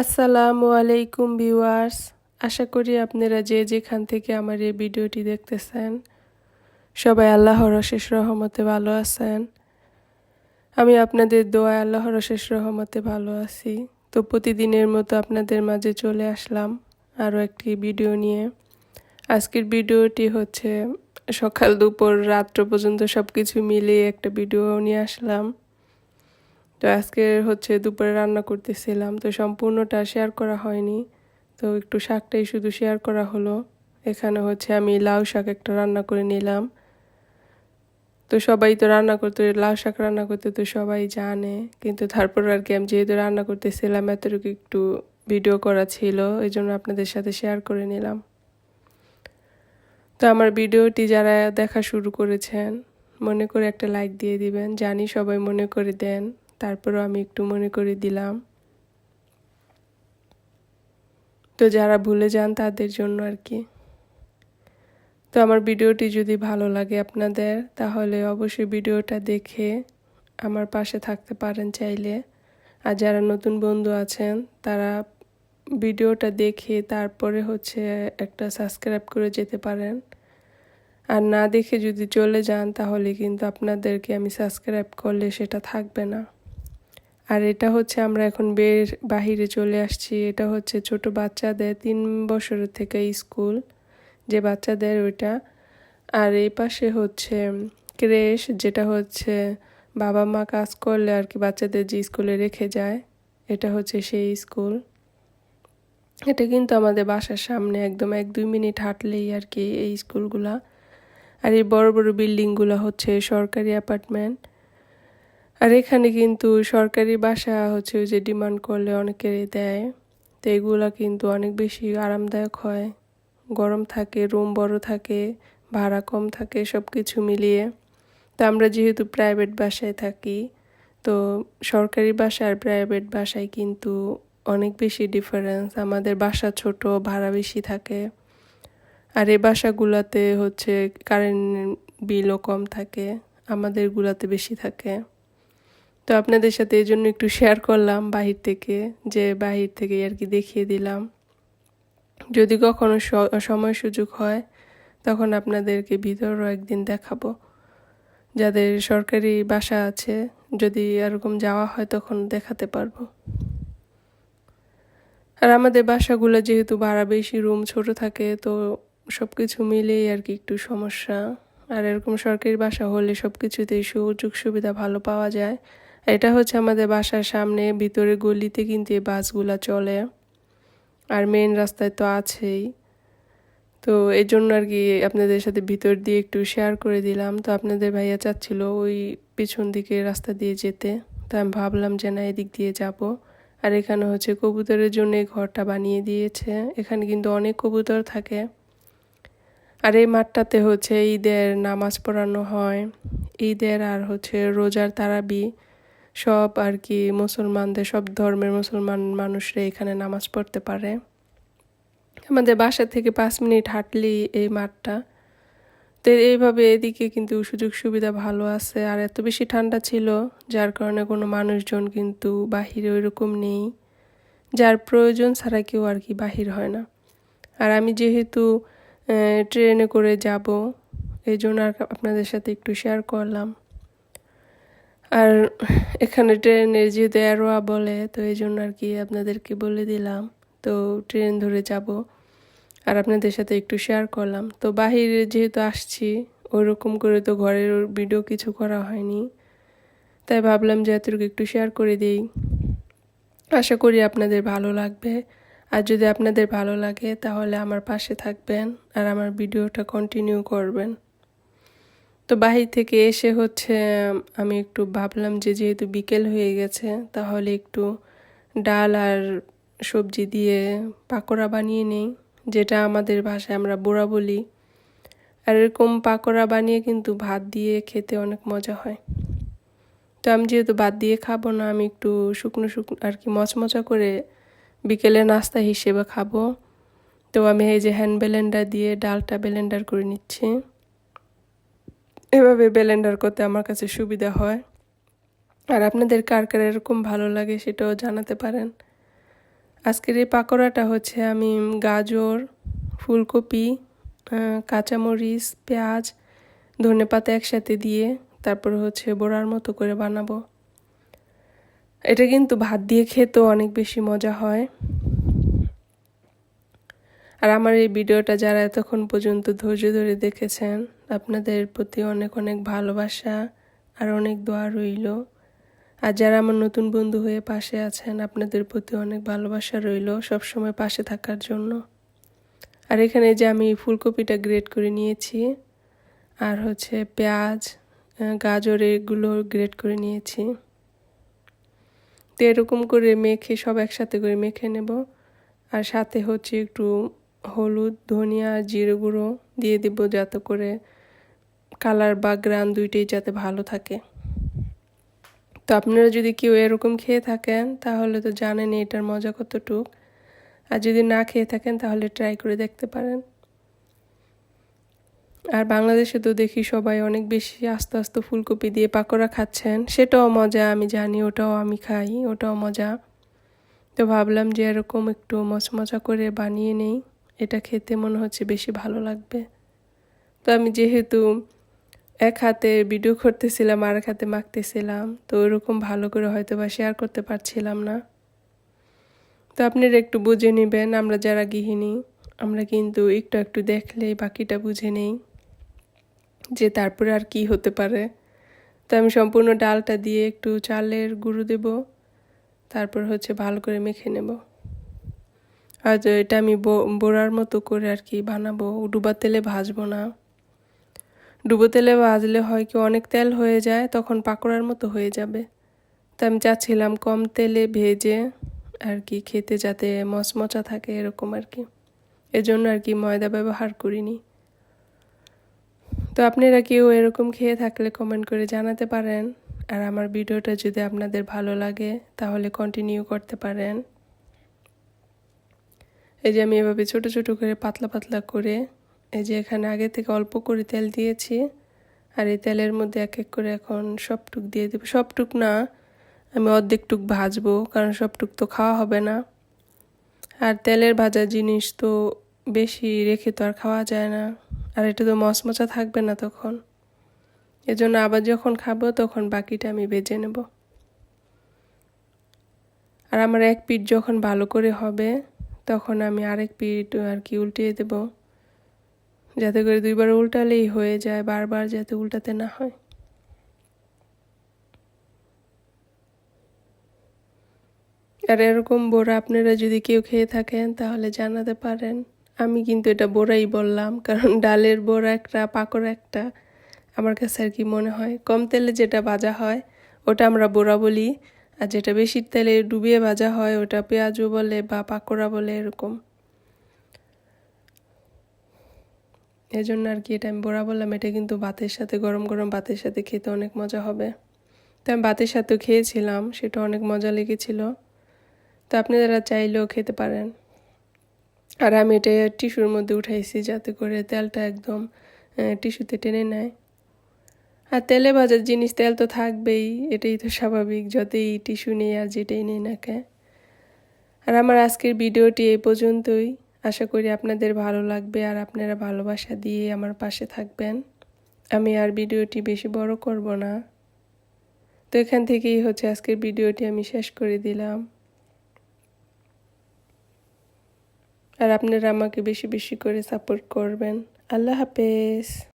আসসালামু আলাইকুম ভিউয়ার্স। আশা করি আপনারা যে যেখান থেকে আমার এই ভিডিওটি দেখতেছেন, সবাই আল্লাহর অশেষ রহমতে ভালো আছেন। আমি আপনাদের দোয়া আল্লাহর অশেষ রহমতে ভালো আছি। তো প্রতিদিনের মতো আপনাদের মাঝে চলে আসলাম আরও একটি ভিডিও নিয়ে। আজকের ভিডিওটি হচ্ছে সকাল দুপুর রাত্র পর্যন্ত সব কিছু মিলিয়ে একটা ভিডিও নিয়ে আসলাম। তো আজকে হচ্ছে দুপুরে রান্না করতেছিলাম, তো সম্পূর্ণটা শেয়ার করা হয়নি। তো একটু শাকটাই শুধু শেয়ার করা হলো। এখানে হচ্ছে আমি লাউ শাক একটা রান্না করে নিলাম। তো সবাই তো রান্না করতে, লাউ শাক রান্না করতে তো সবাই জানে, কিন্তু তারপর আর কি আমি যেহেতু রান্না করতেছিলাম, এতটুকু একটু ভিডিও করা ছিল এই জন্য আপনাদের সাথে শেয়ার করে নিলাম। তো আমার ভিডিওটি যারা দেখা শুরু করেছেন, মনে করে একটা লাইক দিয়ে দিবেন, জানি সবাই মনে করে দেন। তারপরও আমি একটু মনে করে দিলাম। তো যারা ভুলে যান তাদের জন্য আর কি। তো আমার ভিডিওটি যদি ভালো লাগে আপনাদের, তাহলে অবশ্যই ভিডিওটা দেখে আমার পাশে থাকতে পারেন চাইলে। আর যারা নতুন বন্ধু আছেন, তারা ভিডিওটা দেখে তারপরে হচ্ছে একটা সাবস্ক্রাইব করে যেতে পারেন। আর না দেখে যদি চলে যান, তাহলে কিন্তু আপনাদেরকে আমি সাবস্ক্রাইব করলে সেটা থাকবে না। আর এটা হচ্ছে আমরা এখন বের বাহিরে চলে আসছি। এটা হচ্ছে ছোট বাচ্চাদের তিন বছরের থেকে স্কুল, যে বাচ্চাদের ওইটা। আর এই পাশে হচ্ছে ক্রেশ, যেটা হচ্ছে বাবা মা কাজ করলে আর কি বাচ্চাদের যে স্কুলে রেখে যায়, এটা হচ্ছে সেই স্কুল। এটা কিন্তু আমাদের বাসার সামনে একদম এক দুই মিনিট হাঁটলেই আর কি এই স্কুলগুলা। আর এই বড় বড় বিল্ডিংগুলো হচ্ছে সরকারি অ্যাপার্টমেন্ট। আর এখানে কিন্তু সরকারি বাসা হচ্ছে যে ডিমান্ড করলে অনেকেরই দেয়। তো এগুলো কিন্তু অনেক বেশি আরামদায়ক হয়। গরম থাকে রুম বড় থাকে, ভাড়া কম থাকে সব কিছু মিলিয়ে। তো আমরা যেহেতু প্রাইভেট বাসায় থাকি, তো সরকারি বাসা আর প্রাইভেট বাসায় কিন্তু অনেক বেশি ডিফারেন্স আমাদের বাসা ছোট, ভাড়া বেশি থাকে। আর এই বাসাগুলোতে হচ্ছে কারেন্ট বিলও কম থাকে, আমাদেরগুলোতে বেশি থাকে। তো আপনাদের সাথে এই জন্য একটু শেয়ার করলাম বাহির থেকে, যে বাহির থেকে আর কি দেখিয়ে দিলাম। যদি কখনো সময় সুযোগ হয়, তখন আপনাদেরকে ভিতরও একদিন দেখাবো। যাদের সরকারি বাসা আছে, যদি এরকম যাওয়া হয়, তখন দেখাতে পারব। আর আমাদের বাসাগুলো যেহেতু ভাড়া বেশি রুম ছোট থাকে, তো সব কিছু মিলেই আর কি একটু সমস্যা। আর এরকম সরকারি বাসা হলে সব কিছুতেই সুযোগ সুবিধা ভালো পাওয়া যায়। এটা হচ্ছে আমাদের বাসার সামনে, ভিতরে গলিতে কিন্তু এই বাসগুলো চলে। আর মেন রাস্তায় তো আছেই। তো এই জন্য আর কি আপনাদের সাথে ভিতর দিয়ে একটু শেয়ার করে দিলাম। তো আপনাদের ভাইয়া চাচ্ছিল ওই পিছন দিকে রাস্তা দিয়ে যেতে। তো আমি ভাবলাম যে না, এদিক দিয়ে যাব। আর এখানে হচ্ছে কবুতরের জন্য ঘরটা বানিয়ে দিয়েছে। এখানে কিন্তু অনেক কবুতর থাকে। আর এই মাঠটাতে হচ্ছে ঈদের নামাজ পড়ানো হয়। ঈদের আর হচ্ছে রোজার তারাবি। সব আর কি মুসলমানদের, সব ধর্মের মুসলমান মানুষরা এখানে নামাজ পড়তে পারে। আমাদের বাসা থেকে পাঁচ মিনিট হাঁটলেই এই মাঠটা। তো এইভাবে এদিকে কিন্তু সুযোগ সুবিধা ভালো আছে। আর এত বেশি ঠান্ডা ছিল, যার কারণে কোনো মানুষজন কিন্তু বাহিরে ওইরকম নেই। যার প্রয়োজন ছাড়া কেউ আর কি বাহির হয় না। আর আমি যেহেতু ট্রেনে করে যাব, এই জন্য আর আপনাদের সাথে একটু শেয়ার করলাম। আর এখানে ট্রেনের যেহেতু অ্যারোয়া বলে, তো এই জন্য আর কি আপনাদেরকে বলে দিলাম। তো ট্রেন ধরে যাব আর আপনাদের সাথে একটু শেয়ার করলাম। তো বাহিরে যেহেতু আসছি, ওরকম করে তো ঘরের ভিডিও কিছু করা হয়নি। তাই ভাবলাম যে এতটুকু একটু শেয়ার করে দিই। আশা করি আপনাদের ভালো লাগবে। আর যদি আপনাদের ভালো লাগে, তাহলে আমার পাশে থাকবেন আর আমার ভিডিওটা কন্টিনিউ করবেন। তো বাহির থেকে এসে হচ্ছে, আমি একটু ভাবলাম যে যেহেতু বিকেল হয়ে গেছে, তাহলে একটু ডাল আর সবজি দিয়ে পাকোড়া বানিয়ে নেই, যেটা আমাদের ভাষায় আমরা বোড়া বলি। আর এরকম পাকোড়া বানিয়ে কিন্তু ভাত দিয়ে খেতে অনেক মজা হয়। তো আমি যেহেতু ভাত দিয়ে খাব না, আমি একটু শুকনো শুকনো আর কি মচমচা করে বিকেলে নাস্তা হিসেবে খাব। তো আমি এই যে হ্যান্ড ব্লেন্ডার দিয়ে ডালটা ব্লেন্ডার করে নিচ্ছি। এভাবে ব্লেন্ডার করতে আমার কাছে সুবিধা হয়। আর আপনাদের কার কার এরকম ভালো লাগে সেটাও জানাতে পারেন। আজকের এই পাকোড়াটা হচ্ছে আমি গাজর, ফুলকপি কাঁচামরিচ, পেঁয়াজ ধনেপাতা একসাথে দিয়ে তারপর হচ্ছে বড়ার মতো করে বানাবো। এটা কিন্তু ভাত দিয়ে খেতেও অনেক বেশি মজা হয়। আর আমার এই ভিডিওটা যারা এতক্ষণ পর্যন্ত ধৈর্য ধরে দেখেছেন আপনাদের প্রতি অনেক অনেক ভালোবাসা আর অনেক দোয়া রইল। আর যারা আমার নতুন বন্ধু হয়ে পাশে আছেন, আপনাদের প্রতি অনেক ভালোবাসা রইল সবসময় পাশে থাকার জন্য। আর এখানে যে আমি ফুলকপিটা গ্রেট করে নিয়েছি, আর হচ্ছে পেঁয়াজ গাজর এগুলো গ্রেট করে নিয়েছি। তো এরকম করে মেখে সব একসাথে করে মেখে নেব। আর সাথে হচ্ছে একটু হলুদ, ধনিয়া, জিরে গুঁড়ো দিয়ে দেবো যাতে করে কালার বা গ্রান দুইটাই যাতে ভালো থাকে। তো আপনারা যদি কেউ এরকম খেয়ে থাকেন, তাহলে তো জানেন এটার মজা কতটুক। আর যদি না খেয়ে থাকেন, তাহলে ট্রাই করে দেখতে পারেন। আর বাংলাদেশে তো দেখি সবাই অনেক বেশি আস্তে আস্তে ফুলকপি দিয়ে পাকোড়া খাচ্ছেন। সেটাও মজা, আমি জানি ওটাও আমি খাই, ওটাও মজা। তো ভাবলাম যে এরকম একটু মচমচা করে বানিয়ে নেই। এটা খেতে মনে হচ্ছে বেশি ভালো লাগবে। তো আমি যেহেতু এক হাতে ভিডিও করতেছিলাম আর এক হাতে মাখতেছিলাম। তো ওরকম ভালো করে হয়তো বা শেয়ার করতে পারছিলাম না। তো আপনারা একটু বুঝে নেবেন, আমরা যারা গৃহিণী, আমরা কিন্তু একটু একটু দেখলেই বাকিটা বুঝে নেই যে তারপরে আর কি হতে পারে। তো আমি সম্পূর্ণ ডালটা দিয়ে একটু চালের গুঁড়ো দেব, তারপর হচ্ছে ভালো করে মেখে নেব। আর এটা আমি বড়ার মতো করে আর কি বানাবো ডুবা তেলে ভাজবো না। ডুবো তেলে ভাজলে হয় কি অনেক তেল হয়ে যায়, তখন পাকোড়ার মতো হয়ে যাবে। তো আমি চাচ্ছিলাম কম তেলে ভেজে আর কি খেতে যাতে মচমচা থাকে এরকম আর কি। এজন্য আর কি ময়দা ব্যবহার করিনি। তো আপনারা কেউ এরকম খেয়ে থাকলে কমেন্ট করে জানাতে পারেন। আর আমার ভিডিওটা যদি আপনাদের ভালো লাগে, তাহলে কন্টিনিউ করতে পারেন। এই যে আমি এভাবে ছোট ছোট করে পাতলা পাতলা করে এই যে এখানে আগে থেকে অল্প করে তেল দিয়েছি, আর এই তেলের মধ্যে এক এক করে এখন সবটুক দিয়ে দেবো। সবটুক না, আমি অর্ধেকটুক ভাজবো, কারণ সবটুক তো খাওয়া হবে না। আর তেলের ভাজা জিনিস তো বেশি রেখে তো আর খাওয়া যায় না, আর এটা তো মচমচা থাকবে না তখন। এজন্য আবার যখন খাব তখন বাকিটা আমি ভেজে নেব। আর আমার এক পিঠ যখন ভালো করে হবে, তখন আমি আরেক পিঠ আর কি উল্টিয়ে দেব। যাতে করে দুইবার উল্টালেই হয়ে যায়, বারবার যাতে উল্টাতে না হয়। আর এরকম বোরা আপনারা যদি কেউ খেয়ে থাকেন, তাহলে জানাতে পারেন। আমি কিন্তু এটা বোরাই বললাম, কারণ ডালের বোরা একটা, পাকড় একটা। আমার কাছে আর কি মনে হয়, কম তেলে যেটা ভাজা হয়, ওটা আমরা বোরা বলি। আর যেটা বেশি তেলে ডুবিয়ে ভাজা হয়, ওটা পেঁয়াজও বলে বা পাকোড়া বলে এরকম। এজন্য আর কি এটা আমি বোরা বললাম, এটা কিন্তু ভাতের সাথে, গরম গরম ভাতের সাথে খেতে অনেক মজা হবে। তো আমি ভাতের সাথেও খেয়েছিলাম, সেটা অনেক মজা লেগেছিল। তো আপনারা চাইলেও খেতে পারেন। আর আমি এটা টিস্যুর মধ্যে উঠাইছি যাতে করে তেলটা একদম টিস্যুতে টেনে নেয়। আর তেলে ভাজার জিনিস, তেল তো থাকবেই, এটাই তো স্বাভাবিক, যতই টিস্যু নেই আর যেটাই নেই না কে আর আমার আজকের ভিডিওটি এই পর্যন্তই। আশা করি আপনাদের ভালো লাগবে আর আপনারা ভালোবাসা দিয়ে আমার পাশে থাকবেন। আমি আর ভিডিওটি বেশি বড় করব না। তো এখান থেকেই হচ্ছে আজকের ভিডিওটি আমি শেষ করে দিলাম। আর আপনারা আমাকে বেশি বেশি করে সাপোর্ট করবেন। আল্লাহ হাফেজ।